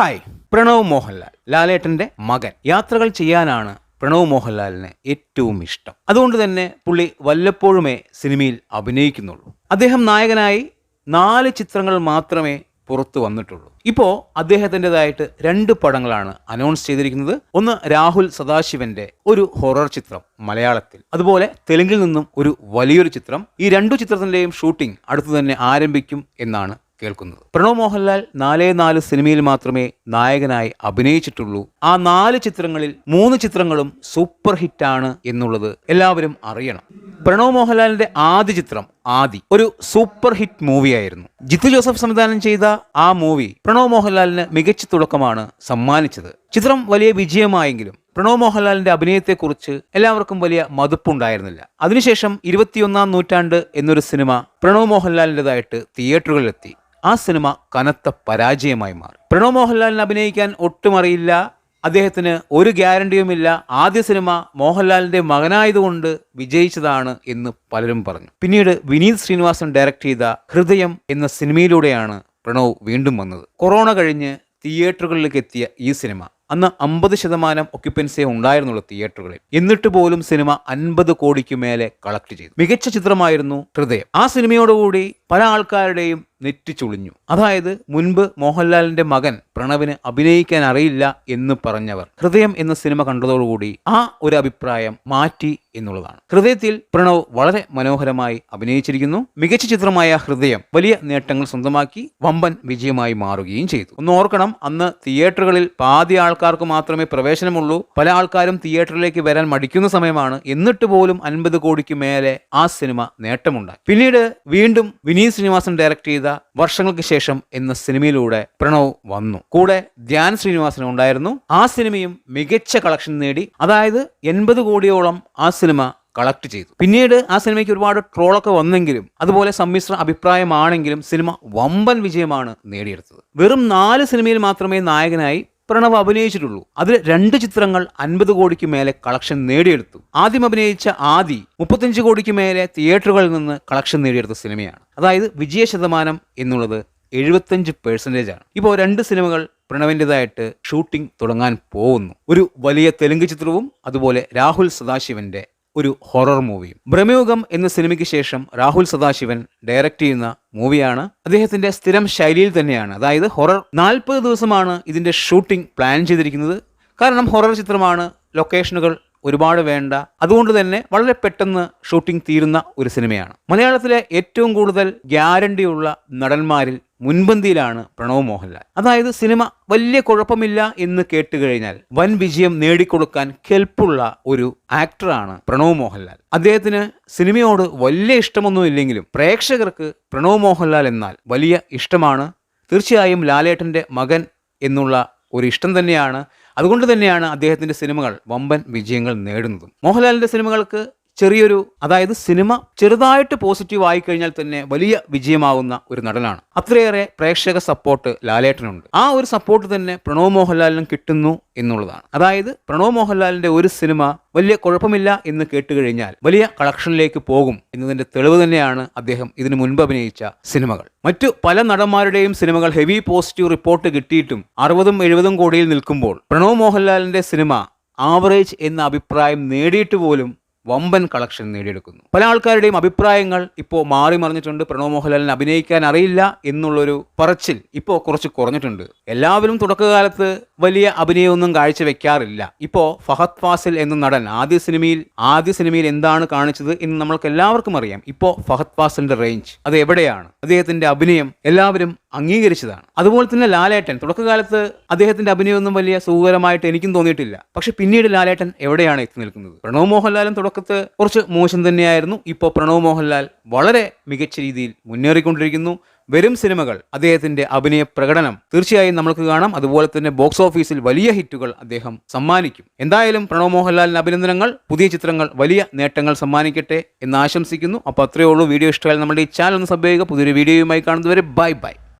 Hi Pranav Mohanlal ലാലേട്ടന്റെ മകൻ. യാത്രകൾ ചെയ്യാനാണ് പ്രണവ് മോഹൻലാലിന് ഏറ്റവും ഇഷ്ടം. അതുകൊണ്ട് തന്നെ പുള്ളി വല്ലപ്പോഴുമേ സിനിമയിൽ അഭിനയിക്കുന്നുള്ളൂ. അദ്ദേഹം നായകനായി നാല് ചിത്രങ്ങൾ മാത്രമേ പുറത്തു വന്നിട്ടുള്ളൂ. ഇപ്പോൾ അദ്ദേഹത്തിന്റെതായിട്ട് രണ്ട് പടങ്ങളാണ് അനൗൺസ് ചെയ്തിരിക്കുന്നത്. ഒന്ന് രാഹുൽ സദാശിവന്റെ ഒരു ഹൊറർ ചിത്രം മലയാളത്തിൽ. അതുപോലെ തെലുങ്കിൽ നിന്നും ഒരു വലിയൊരു ചിത്രം. ഈ രണ്ടു ചിത്രത്തിന്റെയും ഷൂട്ടിംഗ് അടുത്തു തന്നെ ആരംഭിക്കും എന്നാണ് കേൾക്കുന്നത്. പ്രണവ് മോഹൻലാൽ നാലേ നാല് സിനിമയിൽ മാത്രമേ നായകനായി അഭിനയിച്ചിട്ടുള്ളൂ. ആ നാല് ചിത്രങ്ങളിൽ മൂന്ന് ചിത്രങ്ങളും സൂപ്പർ ഹിറ്റാണ് എന്നുള്ളത് എല്ലാവരും അറിയണം. പ്രണവ് മോഹൻലാലിന്റെ ആദ്യ ചിത്രം ആദി ഒരു സൂപ്പർ ഹിറ്റ് മൂവിയായിരുന്നു. ജിത്തു ജോസഫ് സംവിധാനം ചെയ്ത ആ മൂവി പ്രണവ് മോഹൻലാലിന് മികച്ച തുടക്കമാണ് സമ്മാനിച്ചത്. ചിത്രം വലിയ വിജയമായെങ്കിലും പ്രണവ് മോഹൻലാലിന്റെ അഭിനയത്തെക്കുറിച്ച് എല്ലാവർക്കും വലിയ മതിപ്പുണ്ടായിരുന്നില്ല. അതിനുശേഷം ഇരുപത്തിയൊന്നാം നൂറ്റാണ്ട് എന്നൊരു സിനിമ പ്രണവ് മോഹൻലാലിന്റെതായിട്ട് തിയേറ്ററുകളിലെത്തി. ആ സിനിമ കനത്ത പരാജയമായി മാറി. പ്രണവ് മോഹൻലാലിന് അഭിനയിക്കാൻ ഒട്ടും അറിയില്ല. അദ്ദേഹത്തിന് ഒരു ഗ്യാരണ്ടിയുമില്ല ആദ്യ സിനിമ മോഹൻലാലിന്റെ മകനായതുകൊണ്ട് വിജയിച്ചതാണ് എന്ന് പലരും പറഞ്ഞു. പിന്നീട് വിനീത് ശ്രീനിവാസൻ ഡയറക്ട് ചെയ്ത ഹൃദയം എന്ന സിനിമയിലൂടെയാണ് പ്രണവ് വീണ്ടും വന്നത്. കൊറോണ കഴിഞ്ഞ് തിയേറ്ററുകളിലേക്ക് എത്തിയ ഈ സിനിമ അന്ന് അമ്പത് ശതമാനം ഒക്യുപ്പൻസിയെ ഉണ്ടായിരുന്നുള്ളൂ തിയേറ്ററുകളിൽ. എന്നിട്ട് പോലും സിനിമ അൻപത് കോടിക്ക് മേലെ കളക്ട് ചെയ്തു. മികച്ച ചിത്രമായിരുന്നു ഹൃദയം. ആ സിനിമയോടുകൂടി പല ആൾക്കാരുടെയും നെറ്റി ചുളിഞ്ഞു. അതായത് മുൻപ് മോഹൻലാലിന്റെ മകൻ പ്രണവിന് അഭിനയിക്കാൻ അറിയില്ല എന്ന് പറഞ്ഞവർ. ഹൃദയം എന്ന സിനിമ കണ്ടതോടുകൂടി ആ ഒരു അഭിപ്രായം മാറ്റി എന്നുള്ളതാണ്. ഹൃദയത്തിൽ പ്രണവ് വളരെ മനോഹരമായി അഭിനയിച്ചിരിക്കുന്നു. മികച്ച ചിത്രമായ ഹൃദയം വലിയ നേട്ടങ്ങൾ സ്വന്തമാക്കി വമ്പൻ വിജയമായി മാറുകയും ചെയ്തു. ഒന്ന് ഓർക്കണം അന്ന് തിയേറ്ററുകളിൽ പാതി ആൾക്കാർക്ക് മാത്രമേ പ്രവേശനമുള്ളൂ. പല ആൾക്കാരും തിയേറ്ററിലേക്ക് വരാൻ മടിക്കുന്ന സമയമാണ്. എന്നിട്ട് പോലും അൻപത് കോടിക്ക് മേലെ ആ സിനിമ നേട്ടമുണ്ടായി. പിന്നീട് വീണ്ടും വിനീത് ശ്രീനിവാസൻ ഡയറക്ട് ചെയ്ത വർഷങ്ങൾക്ക് ശേഷം എന്ന സിനിമയിലൂടെ പ്രണവ് വന്നു. കൂടെ ധ്യാൻ ശ്രീനിവാസൻ ഉണ്ടായിരുന്നു. ആ സിനിമയും മികച്ച കളക്ഷൻ നേടി. അതായത് എൺപത് കോടിയോളം ആ സിനിമ കളക്ട് ചെയ്തു. പിന്നീട് ആ സിനിമയ്ക്ക് ഒരുപാട് ട്രോളൊക്കെ വന്നെങ്കിലും അതുപോലെ സമ്മിശ്ര അഭിപ്രായമാണെങ്കിലും സിനിമ വമ്പൻ വിജയമാണ് നേടിയെടുത്തത്. വെറും നാല് സിനിമയിൽ മാത്രമേ നായകനായി പ്രണവ് അഭിനയിച്ചിട്ടുള്ളൂ. അതിൽ രണ്ട് ചിത്രങ്ങൾ അൻപത് കോടിക്ക് മേലെ കളക്ഷൻ നേടിയെടുത്തു. ആദ്യം അഭിനയിച്ച ആദി മുപ്പത്തഞ്ച് കോടിക്ക് മേലെ തിയേറ്ററുകളിൽ നിന്ന് കളക്ഷൻ നേടിയെടുത്ത സിനിമയാണ്. അതായത് വിജയ ശതമാനം എന്നുള്ളത് എഴുപത്തഞ്ച് പെർസെന്റേജ് ആണ്. ഇപ്പോൾ രണ്ട് സിനിമകൾ പ്രണവിന്റെതായിട്ട് ഷൂട്ടിംഗ് തുടങ്ങാൻ പോകുന്നു. ഒരു വലിയ തെലുങ്ക് ചിത്രവും അതുപോലെ രാഹുൽ സദാശിവന്റെ ഒരു ഹൊറർ മൂവി. ഭ്രമയുഗം എന്ന സിനിമയ്ക്ക് ശേഷം രാഹുൽ സദാശിവൻ ഡയറക്റ്റ് ചെയ്യുന്ന മൂവിയാണ്. അദ്ദേഹത്തിന്റെ സ്ഥിരം ശൈലിയിൽ തന്നെയാണ്. അതായത് ഹൊറർ നാൽപ്പത് ദിവസമാണ് ഇതിന്റെ ഷൂട്ടിംഗ് പ്ലാൻ ചെയ്തിരിക്കുന്നത്. കാരണം ഹൊറർ ചിത്രമാണ് ലൊക്കേഷനുകൾ ഒരുപാട് വേണ്ട. അതുകൊണ്ട് തന്നെ വളരെ പെട്ടെന്ന് ഷൂട്ടിംഗ് തീരുന്ന ഒരു സിനിമയാണ്. മലയാളത്തിലെ ഏറ്റവും കൂടുതൽ ഗ്യാരണ്ടിയുള്ള നടന്മാരിൽ മുൻപന്തിയിലാണ് പ്രണവ് മോഹൻലാൽ. അതായത് സിനിമ വലിയ കുഴപ്പമില്ല എന്ന് കേട്ട് കഴിഞ്ഞാൽ വൻ വിജയം നേടിക്കൊടുക്കാൻ കെൽപ്പുള്ള ഒരു ആക്ടറാണ് പ്രണവ് മോഹൻലാൽ. അദ്ദേഹത്തിന് സിനിമയോട് വലിയ ഇഷ്ടമൊന്നും ഇല്ലെങ്കിലും പ്രേക്ഷകർക്ക് പ്രണവ് മോഹൻലാൽ എന്നാൽ വലിയ ഇഷ്ടമാണ്. തീർച്ചയായും ലാലേട്ടന്റെ മകൻ എന്നുള്ള ഒരു ഇഷ്ടം തന്നെയാണ് അതുകൊണ്ട് തന്നെയാണ് അദ്ദേഹത്തിന്റെ സിനിമകൾ വമ്പൻ വിജയങ്ങൾ നേടുന്നതും. മോഹൻലാലിന്റെ സിനിമകൾക്ക് ചെറിയൊരു അതായത് സിനിമ ചെറുതായിട്ട് പോസിറ്റീവ് ആയി കഴിഞ്ഞാൽ തന്നെ വലിയ വിജയമാവുന്ന ഒരു നടനാണ്. അത്രയേറെ പ്രേക്ഷക സപ്പോർട്ട് ലാലേട്ടനുണ്ട്. ആ ഒരു സപ്പോർട്ട് തന്നെ പ്രണവ് മോഹൻലാലിനും കിട്ടുന്നു എന്നുള്ളതാണ്. അതായത് പ്രണവ് മോഹൻലാലിന്റെ ഒരു സിനിമ വലിയ കുഴപ്പമില്ല എന്ന് കേട്ട് കഴിഞ്ഞാൽ വലിയ കളക്ഷനിലേക്ക് പോകും എന്നതിന്റെ തെളിവ് തന്നെയാണ് അദ്ദേഹം ഇതിനു മുൻപ് അഭിനയിച്ച സിനിമകൾ. മറ്റു പല നടന്മാരുടെയും സിനിമകൾ ഹെവി പോസിറ്റീവ് റിപ്പോർട്ട് കിട്ടിയിട്ടും അറുപതും എഴുപതും കോടിയിൽ നിൽക്കുമ്പോൾ പ്രണവ് മോഹൻലാലിന്റെ സിനിമ ആവറേജ് എന്ന അഭിപ്രായം നേടിയിട്ട് പോലും വമ്പൻ കളക്ഷൻ നേടിയെടുക്കുന്നു. പല ആൾക്കാരുടെയും അഭിപ്രായങ്ങൾ ഇപ്പോൾ മാറി മറിഞ്ഞിട്ടുണ്ട്. പ്രണവ് മോഹൻലാലിന് അഭിനയിക്കാൻ അറിയില്ല എന്നുള്ളൊരു പറച്ചിൽ ഇപ്പോൾ കുറച്ച് കുറഞ്ഞിട്ടുണ്ട്. എല്ലാവരും തുടക്കകാലത്ത് വലിയ അഭിനയമൊന്നും കാഴ്ചവെക്കാറില്ല. ഇപ്പോൾ ഫഹദ് ഫാസിൽ എന്ന നടൻ ആദ്യ സിനിമയിൽ ആദ്യ സിനിമയിൽ എന്താണ് കാണിച്ചത് എന്ന് നമ്മൾക്ക് എല്ലാവർക്കും അറിയാം. ഇപ്പോൾ ഫഹദ് ഫാസിലിന്റെ റേഞ്ച് അത് എവിടെയാണ്? അദ്ദേഹത്തിന്റെ അഭിനയം എല്ലാവരും അംഗീകരിച്ചതാണ്. അതുപോലെ തന്നെ ലാലേട്ടൻ തുടക്കകാലത്ത് അദ്ദേഹത്തിന്റെ അഭിനയമൊന്നും വലിയ സുഖകരമായിട്ട് എനിക്കും തോന്നിയിട്ടില്ല. പക്ഷെ പിന്നീട് ലാലേട്ടൻ എവിടെയാണ് എത്തി നിൽക്കുന്നത്? പ്രണവ് മോഹൻലാലും തുടക്കത്ത് കുറച്ച് മോശം തന്നെയായിരുന്നു. ഇപ്പോൾ പ്രണവ് മോഹൻലാൽ വളരെ മികച്ച രീതിയിൽ മുന്നേറിക്കൊണ്ടിരിക്കുന്നു. വരും സിനിമകൾ അദ്ദേഹത്തിന്റെ അഭിനയ പ്രകടനം തീർച്ചയായും നമുക്ക് കാണാം. അതുപോലെ തന്നെ ബോക്സ് ഓഫീസിൽ വലിയ ഹിറ്റുകൾ അദ്ദേഹം സമ്മാനിക്കും. എന്തായാലും പ്രണവ് മോഹൻലാലിന് അഭിനന്ദനങ്ങൾ പുതിയ ചിത്രങ്ങൾ വലിയ നേട്ടങ്ങൾ സമ്മാനിക്കട്ടെ എന്ന് ആശംസിക്കുന്നു. അപ്പോൾ അത്രയേ ഉള്ളൂ. വീഡിയോ ഇഷ്ടമായാലും നമ്മുടെ ഈ ചാനൽ ഒന്ന് സബ് ചെയ്യുക. പുതിയൊരു വീഡിയോയുമായി കാണുന്നതുവരെ ബൈ ബൈ.